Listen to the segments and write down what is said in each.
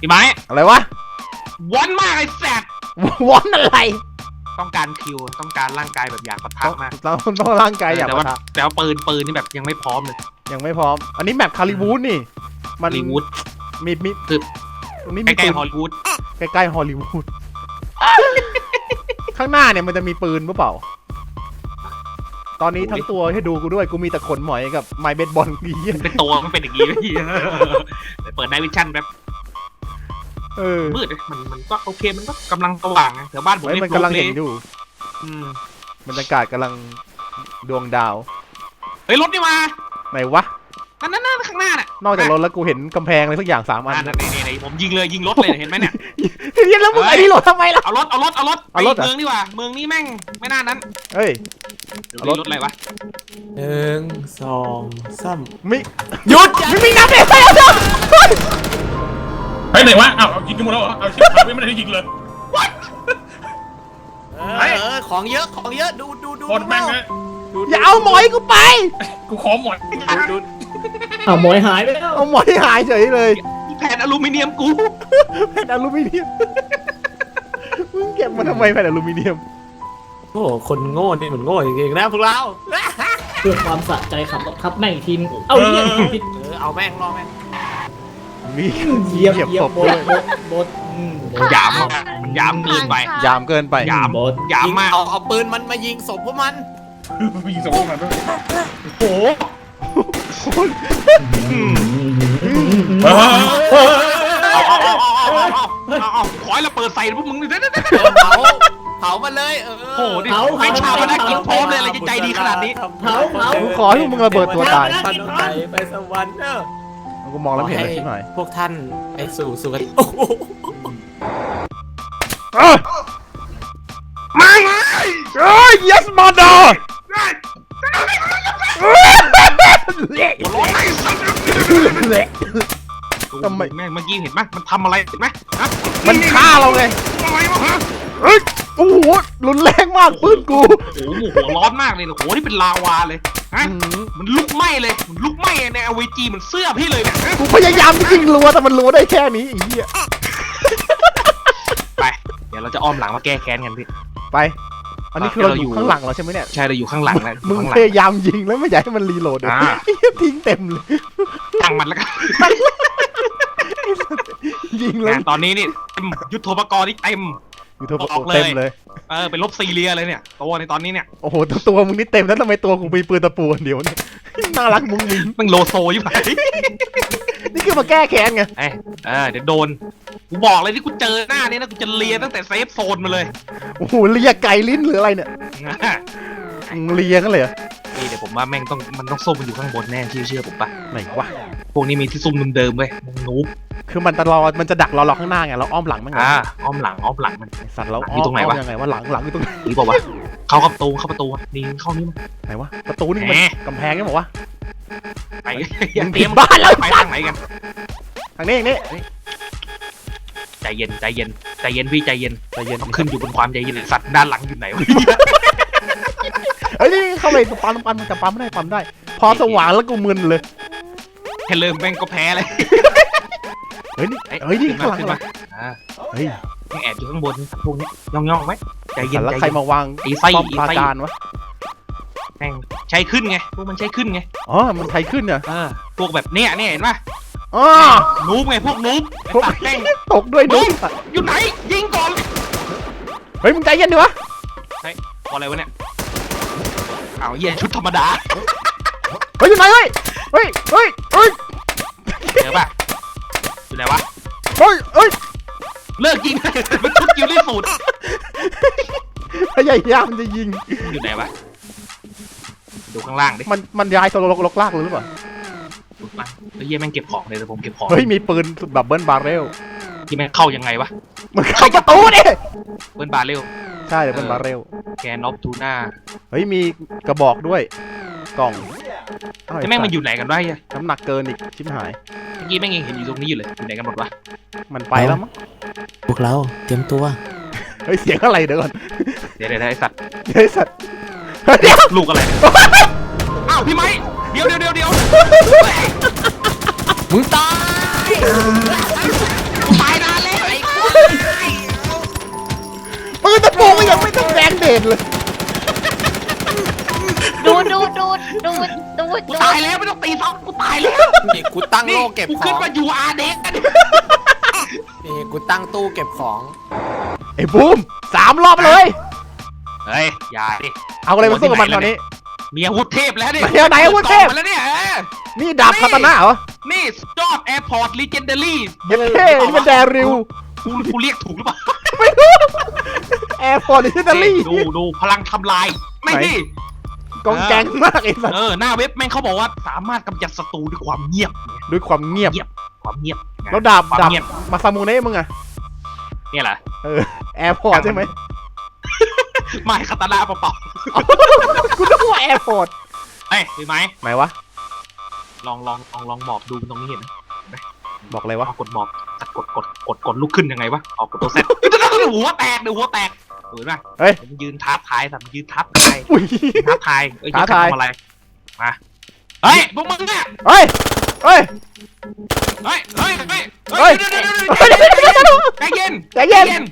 พี่ไม้อะไรวะวันมากไอ้แสบวอนอะไร ต้องการคิวต้องการร่างกายแบบอยากปะทะต้องมากต้องต้องร่างกายอยากแต่ปะว่าทะแต่ว่าปืนปืนนี่แบบยังไม่พร้อมเลย ยังไม่พร้อม อันนี้แมปคาริวูดนี่ มันฮอลลีวูดมีมีคือตรงนี้ใกมีล้ปืนๆฮอลลีวูดใกล้ๆฮอลลีวูดข้างหน้าเนี่ยมันจะมีปืนหรือเปล่า ตอนนี้ทั้งตัวให้ดูกูด้วยกูมีแต่ขนหมอยกับไม้เบสบอลดียมันเป็นตัวมันเป็นอย่างนี้ไหมพี่เดี๋ยวเปิดไนวิชั่นแบบเออมืดเลยมันมันก็โอเคมันก็กำลังสว่างนะแถวบ้านผมเฮ้ยนี่มันกำลังเห็นอยู่อืมบรรยากาศกำลังดวงดาวเฮ้ยรถนี่มาไหนวะนั่นนั่นนั่นข้างหน้าน่ะนอกจากรถแล้วกูเห็นกำแพงอะไรสักอย่างสามอันนั่นนี่นี่นี่ผมยิงเลยยิงรถเลยเห็นไหมเนี่ยเฮ้ยแล้วมึงเฮ้ยไอ้นี่รถทำไมล่ะเอารถเอารถเอารถเอารถเหรอไปเมืองดีกว่าเมืองนี้แม่งไม่น่านั้นเฮ้ยเดี๋ยวเอา รถรถอะไรวะหนึ่งสองสามมิหยุดไม่มีน้ำเด็ดไปแล้วจ้ะเฮ้ยไหนวะอ้าวเอายิงกันหมดแล้วเหรอเอาชิบหายไม่ได้ยิงเลย เออเออของเยอะของเยอะดูดูดูหมดแม่งดูเลยดูอย่าเอาหมอยกูไป กูขอหมดดูดูอ้าวหมอยหายไปแล้วเอาหมอยหายเฉยเลยอีแผ่นอลูมิเนียมกู แผ่นอลูมิเนียมมึงเก็บมาทำไมแผ่นอลูมิเนียมโอ้โหคนโง่นี่มันโง่จริงๆนะพวกเรา เพื่อความสะใจขับรถทับแม่งอีกทีนึงเอาเนี่ยผิดเออเอาแม่งรอแม่งมีเหยียบเหยียบเหยียศบพบด้วดยบดบดอืมบดหยามมากมันหยามเกินไปยามเกินไปหยามบดหยามยิงมากเอาเอาปืนมันมายิงศพพวกมันมีสองคนด้วยโอ้โหเฮ้ยเอาเอาเอาเอาเอาเอาเอาขอให้เราเปิดใส่พวกมึงดิเด้อเด้อเด้อเออ เผาเผามันเลยเออโอ้โหนี่ไม่ชาวันกินพร้อมเลยอะไรจะใจดีขนาดนี้ เผาเผา กูขอให้มึงระเบิดตัวตาย ท่านไปไปสวรรค์เนอะกูมองแล้วไม่เห็นอะไรชิบหายพวกท่านไปสู่สุคติโอ้โหมาไงเอ้ย yes mother หัวร้อนไอ้สัตว์เละทำไมแม่งเมื่อกี้เห็นไหมมันทำอะไรเห็นไหมฮะมันฆ่าเราไงอะไรวะฮะเฮ้ย โอ้โหรุนแรงมากปืนกูโอ้โหหัวร้อนมากเลยโอ้โหนี่เป็นลาวาเลยฮะอืมมันลุกไหม้เลยมันลุกไหม้ในอเวจีเหมันเสื้อพี่เลยเนี่ยฮะกูพยายามจะยิงรัวแต่มันรัวได้แค่นี้ไอ้เหี้ยไป เดี๋ยวเราจะอ้อมหลังมาแก้แค้นกันพี่ ไป อันนี้คือเราอยู่ข้างหลังเราใช่ไหมเนี่ย ใช่เราอยู่ข้างหลังนะมึงข้างหพลังยายามยิงแล้วไม่อยากให้มันรีโหลดเลยอ่าไอ้เหี้ยทิ้งเต็มเลยตั้งมันแล้วกันยิงแล้ว นะตอนนี้นี่เต็มยุทโธปกรณ์นี่เต็มอ ยู่เทอร์โบออกเลย เต็มเลย เออเป็นลบซีเรียเลยเนี่ยตัวในตอนนี้เนี่ยโอ้โหตัวตัวมึงนี่เต็มแล้วทำไมตัวกูมีปืนตะปูอันเดียวเนี่ย น่ารักมุ้งมิ้งมันโลโซอยู่ไหนนี่คือมาแก้แค้นไง เอ้ยเออเดี๋ยวโดนกูบอกเลยที่กูเจอหน้านี้นะกูจะเลียตั้งแต่เซฟโซนมาเลยโอ้โหเลียไก่ลิ้นหรืออะไรเนี่ยมึงเลียกันเลยเหรอนี่เดี๋ยวผมว่าแม่งต้องมันต้องซุ่มมันอยู่ข้างบนแน่เชื่อเชื่อผมปะไหนวะพวกนี้มีที่ซุ่มเดิมๆเว้ยมึงนูบ คือมันตลอดมันจะดักเราเราข้างหน้าไงเราอ้อมหลังมันไงอ่าอ้อมหลังอ้อมหลังมัน ไอ้สัตว์เราออ้อยู่มตรงไหนวะอ้อมยังไงวะหลังหลังอยู่ตรงไหนหรือเปล่าวะเข้ากับประตูเข้าประตูนี่เข้านี่มา ไหนวะประตูนี่มันแหม กำแพงนี่บอกว่าไปมึงเตรียมผิดบ้านแล้วไปทางไหนกัน ทางนี้นี่ใจเย็นใจเย็นใจเย็นพี่ใจเย็นใจเย็นต้องขึ้นอยู่บนความใจเย็นสัตว์ด้านหลังอยู่ไหนวะเฮ้ยนี่เข้าไปปั๊มปั๊มมันจะปั๊มไม่ได้ปั๊มได้ พอสว่างแล้วกูมึนเลยแค่เริ่มแม่งก็แพ้เลย เฮ้ยนี่เฮ้ยนี่ข้างหลังขึ้นข้างหมาลังอ่าเฮ้ยแม่งแอบอยู่ข้างบนพวกนี้ย่องย่องๆไว้ใจเย็นแล้วใจใครเย็น มาวางอีไส้ป้อมอีปราไส้การวะแม่งใช้ขึ้นไงพวกมันใช้ขึ้นไงอ๋อมันใครขึ้นเนี่ยเออพวกแบบเนี้ยเนี่ยเห็นปะอ๋อ นูบไงพวกนูบไอ้สัตว์แม่งตกด้วยนุ๊กอยู่ไหนยิงก่อนเฮ้ยมึงใจเย็นดิวะพออะไรวะเนี่ยเอาเหี้ยชุดธรรมดาเฮ้ยอยู่ไหนเฮ้ยเฮ้ยเฮ้ยเฮ้ย ยายามจะยิง อยู่ไหนวะ ดูข้างล่างดิมันมันย้ายตัวลกลกลากเลยหรือเปล่า ดูมาไอ้เหี้ยแม่งเก็บของเลยแต่ผมเก็บของเฮ้ยมีปืนแบบเบิลบาร์เรล ที่แม่งเข้ายังไงวะ มันเข้าประตูดิเบิ้ลบาเร็ว ใช่เบิลบาร์เรล แกนอฟทูน่าเฮ้ยมีกระบอกด้วย กล่องเอ้าจะแม่งมันอยู่ไหนกันวะเหี้ยน้ำหนักเกินอีกชิบหาย เมื่อกี้แม่งยังเห็นอยู่ตรงนี้อยู่เลย อยู่ไหนกันหมดวะ มันไปแล้วมั้งพวกเราเตรียมตัว เฮ้ยเสียงอะไรเดี๋ยวก่อนเดี๋ยวเดี๋ยวไอสัตว์ไอ้สัตว์เดี๋ยวลูกอะไรอ้าวพี่ไม้เดี๋ยวเดี๋ยวเดี๋ยวเดี๋ยมึงตายตายนานแล้วไอ้คนมึงตะโปงยังไม่ต้องแรงเด่นเลยดูดูดูดูดูตายแล้วไม่ต้องตีซ้อมกูตายแล้วเด็กกูตั้งโลกเก็บของกูขึ้นมาอยู่อาเด็กนี่กูตั้งตู้เก็บของ ไอ้บูมสามรอบเลย เฮ้ยอย่าดิเอาอะไรมาสู้กับมันตอนนี้ มีอาวุธเทพแล้วดิไหนอะไหนอาวุธเทพต่มาแล้วเนี่ยเออนี่ดาบคาตานะเหรอนี่ยอดแอร์พอร์ตลีเจนเดอรี่เย็ดเท่นี่มันแดริวกูกูเรียกถูกหรือเปล่าไม่รู้แอร์พอร์ตลิเทอรี่ดูดูพลังทำลาย ไม่ไหนดิกองแกงมากไอ้สัสเออหน้าเว็บแม่งเขาบอกว่าสามารถกำจัดศัตรูด้วยความเงียบ ด้วยความเงียบ ความเงียบแล้วดาบความดาบเงียบมาซามูเน่มึงอะเนี่ยแหละ เออแอร์พอร์ตใช่ไหมไม่คาตานาเปล่ากูนึกว่าแอร์พอร์ตๆเอ้ยดีไหมไหนวะ ลองลองลองลองหมอบดูตรงนี้เห็นไหมบอกอะไรวะ เอากดหมอบกดกดกดกดลุกขึ้นยังไงวะออกกดตัวเซตหัวแตกเดี๋ยวหัวแตกเห็นไหมเฮ้ยผมยืนท้าทายสัมยืนท้าทายอุ้ยท้าทายเอ้ยท้าทายทำอะไรมาเฮ้ยพวกมึงเนี่ยเฮ้ย เฮ้ย เฮ้ย เฮ้ย เฮ้ย เฮ้ยเดี๋ยวเดี๋ยวเดี๋ยวเฮ้ยเดี๋ยวเดี๋ยวเดี๋ยวเดี๋ยวใจเย็นใจเย็น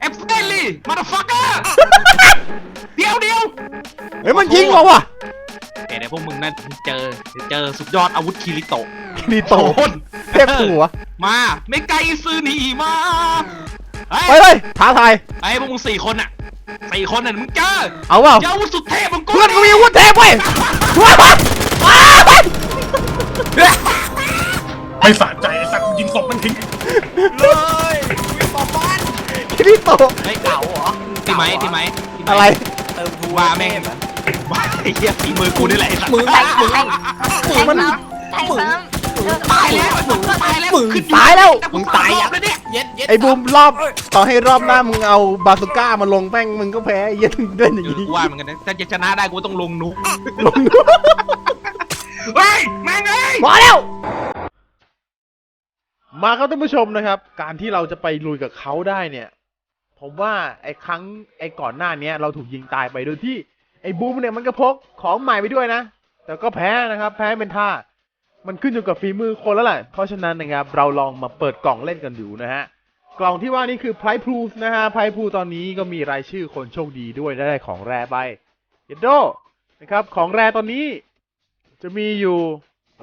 เอฟสเตนลี่มาดฟักเกอร์เดี๋ยวเดี๋ยวเฮ้ยมันยิงเราว่ะเดี๋ยวเดี๋ยวพวกมึงนั่นเจอเดี๋ยวเจอสุดยอดอาวุธคิริโตะนีโตโอนเทพหัว มาไม่ไกลซื้อหนีมาเฮ้ไปยเลยท้าทายไอ้พวกมึงสี่คนอะสี่คนน่ะมึงเจอเอาเปล่าเจออาวุธสุดเทพของกูเพื่อนกูมีอาวุธเทพเว้ยว้าวว้าว ไม่สะใจไอ้สัตว์ยิงศพมันทิ้งเลยวิ่งต่อบ้านนีโตไอ้เก่าเหรอที่ไหมที่ไหมที่หมอะไร เติมทูว่าแม่งว่าไอ้เหี้ยฝีมือกูนี่แหละไอ้สัตว์มึงแทงมึงแทงแทงซ้ำแทงซ้ำตายแล้วมึงตายแล้วขึ้นตายแล้วมึงตายยัยังงเลยเนี่ยเย็ดเย็ดไอ้บูมรอบต่อให้รอบหน้ามึงเอาบาซูก้ามาลงแป้งมึงก็แพ้ไอ้เหี้ย็นเล่นอย่างเออนี้กูว่าเหมือนกันนะถ้าจะชนะได้กูต้องลงนุกลง เฮ้ยแม่งเอ้ยมาแล้ว มาครับท่านผู้ชมนะครับ การที่เราจะไปลุยกับเขาได้เนี่ย ผมว่าไอ้ครั้งไอ้ก่อนหน้าเนี้ย เราถูกยิงตายไปโดยที่ไอ้บูมเนี่ยมันก็พกของใหม่ไปด้วยนะ แต่ก็แพ้นะครับ แพ้เป็นท่า มันขึ้นอยู่กับฝีมือคนแล้วแหละเพราะฉะนั้นนะครับเราลองมาเปิดกล่องเล่นกันดูนะฮะกล่องที่ว่านี่คือไพร์พลูฟนะฮะไพร์พลูตอนนี้ก็มีรายชื่อคนโชคดีด้วยได้ของแร่ไปเยดโดนะครับของแร่ตอนนี้ จะมีอยู่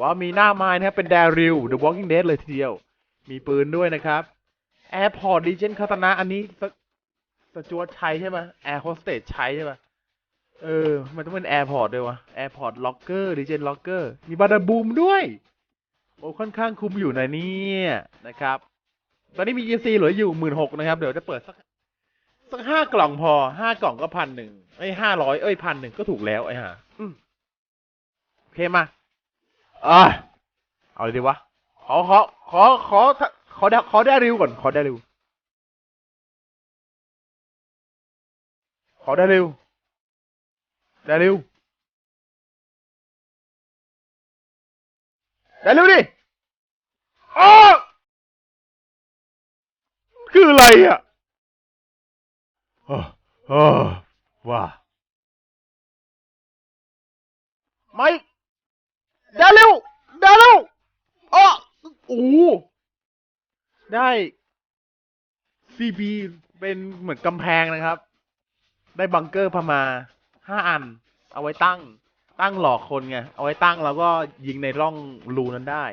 ว่ามีหน้าไม้นะครับเป็น Daryl The Walking Dead เลยทีเดียว มีปืนด้วยนะครับ Airport Legend คาตานะอันนี้สสจวตใช้ใช่ไหม Air Hostess ใช้ใช่ไหมเออ มันต้องเป็น Airport ด้วยวะ Airport Locker Legend Locker มีบาดาบูมด้วย โอ้ค่อนข้างคุ้มอยู่นะเนี่ยนะครับ ตอนนี้มี EC เหลืออยู่หมื่นหกนะครับ เดี๋ยวจะเปิดสักสักห้ากล่องพอห้ากล่องก็พันหนึ่งไอ้ห้าร้อยเอ้ยพันหนึ่งก็ถูกแล้วไอ้ห่า เคมาอ่าเอาเลยดีวะ ขอขอขอขอขอได้ขอได้ริวก่อน ขอได้ริว ขอได้ริว ได้ริว ได้ริวดิอ้อคืออะไรอะโอ้โอ้ว้าไม่ ได้เร็วได้เร็วอ้อโอ้ได้ CB เป็นเหมือนกำแพงนะครับ ได้บังเกอร์พมาห้าอัน เอาไว้ตั้ง ตั้งหลอกคนไง เอาไว้ตั้งแล้วก็ยิงในร่องรูนั้นได้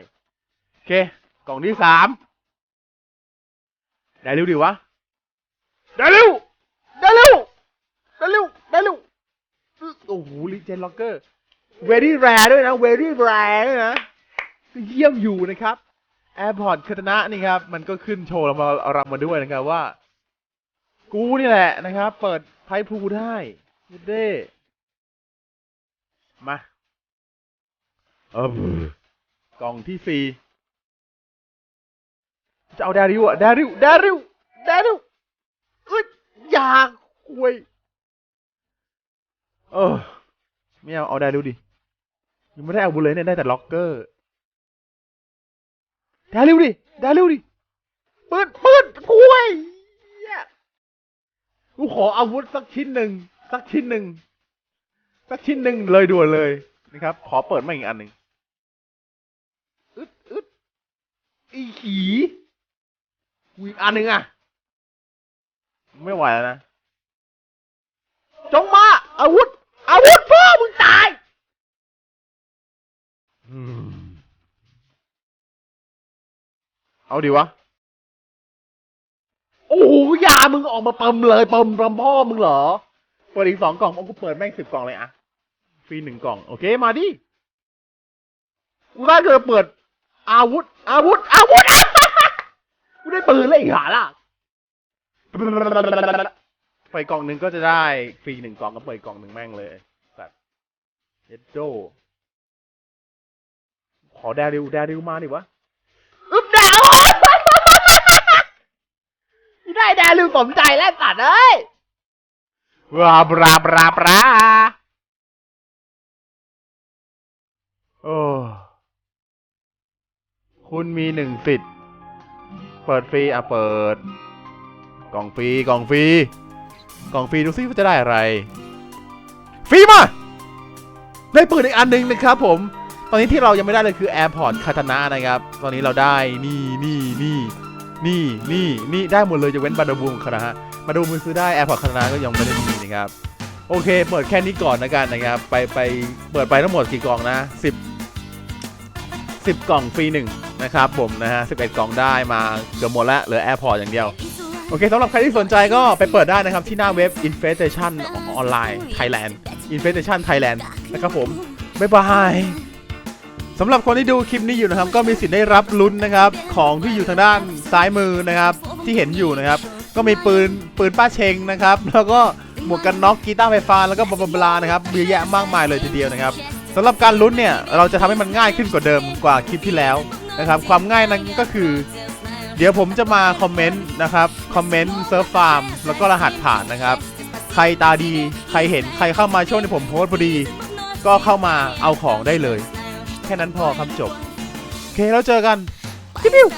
โอเค กล่องที่สามได้เร็วดิวะ ได้เร็ว ได้เร็ว ได้เร็ว ได้เร็ว โอ้โหลิเจนล็อกเกอร์ very rare ด้วยนะ very rare ด้วยนะ เยี่ยมอยู่นะครับ Airport คาตนะนี่ครับ มันก็ขึ้นโชว์เรามาเรามาด้วยนะครับว่า กูนี่แหละนะครับ เปิดไพ่พูได้ยุดเด้มา เออกล่องที่สี่จะเอาดาริวอะดาริวดาริวดาริวเอ้ยอยากคุยเออ ไม่เอาเอาดาริวดิ ยังไม่ได้เอาบุลเลยเนี่ยได้แต่ล็อกเกอร์ดาริวดิดาริวดิปืนปืนคุยเหี้ยกูขออาวุธสักชิ้นหนึ่งสักชิ้นหนึ่งสักชิ้นหนึ่งเลยด่วนเลยนะครับ ขอเปิดมาอีกอันหนึ่งอึดอึดอีขีอีกอันหนึ่งอะ ไม่ไหวแล้วนะ จงมาอาวุธ อาวุธพ่อมึงตายอืมเอาดิวะ โอ้โหยามึงออกมาเปิมเลยเปิมเปิมพ่อมึงเหรอ เปิดอีกสองกล่องเอากูเปิดแม่งสิบกล่องเลยอะฟรีหนึ่งกล่อง โอเค มาดิ กูได้เกิดเปิด อาวุธ อาวุธ อาวุธ กูได้ปืนเลยอีกหาล่ะ เปิดกล่องหนึ่งก็จะได้ฟรีหนึ่งกล่องก็เปิดกล่องหนึ่งแม่งเลยแบบเย็ดโดขอแดริวแดริวมาดิวะอึ๊บแดวได้แดริวสมใจแล้วสัตว์เอ้ยบราบราบราบราโอ้คุณมีหนึ่งสิทธิ์ เปิดฟรีอะเปิด กล่องฟรีกล่องฟรี กล่องฟรีดูซิว่าจะได้อะไร ฟรีมา ได้ปืนอีกอันหนึ่งนะครับผม ตอนนี้ที่เรายังไม่ได้เลยคือ Airport คาตานะนะครับ ตอนนี้เราได้นี่นี่นี่นี่นี่นี่ได้หมดเลยจะเว้นบาดาบูมคานะฮะบาดาบูมซื้อได้ Airport คาตานะก็ยังไม่ได้มีนะครับ โอเค เปิดแค่นี้ก่อนนะกันนะครับ ไปไปเปิดไปทั้งหมดกี่กล่องนะ10 10กล่องฟรีหนึ่งนะครับผมนะฮะ11กล่องได้มาเกือบหมดล้วเหลือ Airport อย่างเดียว โอเคสำหรับใครที่สนใจก็ไปเปิดได้นะครับ ที่หน้าเว็บ Infestation Online Thailand Infestation Thailand นะครับผม บ๊ายบายสำหรับคนที่ดูคลิปนี้อยู่นะครับ ก็มีสิทธิ์ได้รับลุ้นนะครับ ของที่อยู่ทางด้านซ้ายมือนะครับ ที่เห็นอยู่นะครับ ก็มีปืนปืนป้าเชงนะครับ แล้วก็หมวกกันน็อกกีตาร์ไฟฟ้าแล้วก็บลาบลานะครับเยอะแยะมากมายเลยทีเดียวนะครับสำหรับการลุ้นเนี่ยเราจะทำให้มันง่ายขึ้นกว่าเดิมกว่าคลิปที่แล้วนะครับ ความง่ายนั้นก็คือ เดี๋ยวผมจะมาคอมเมนต์นะครับ คอมเมนต์เซิร์ฟฟาร์มแล้วก็รหัสผ่านนะครับ ใครตาดีใครเห็นใครเข้ามาช่วงที่ผมโพสต์พอดี ก็เข้ามาเอาของได้เลย แค่นั้นพอครับจบ โอเคแล้วเจอกันจิ๊บบิ้ว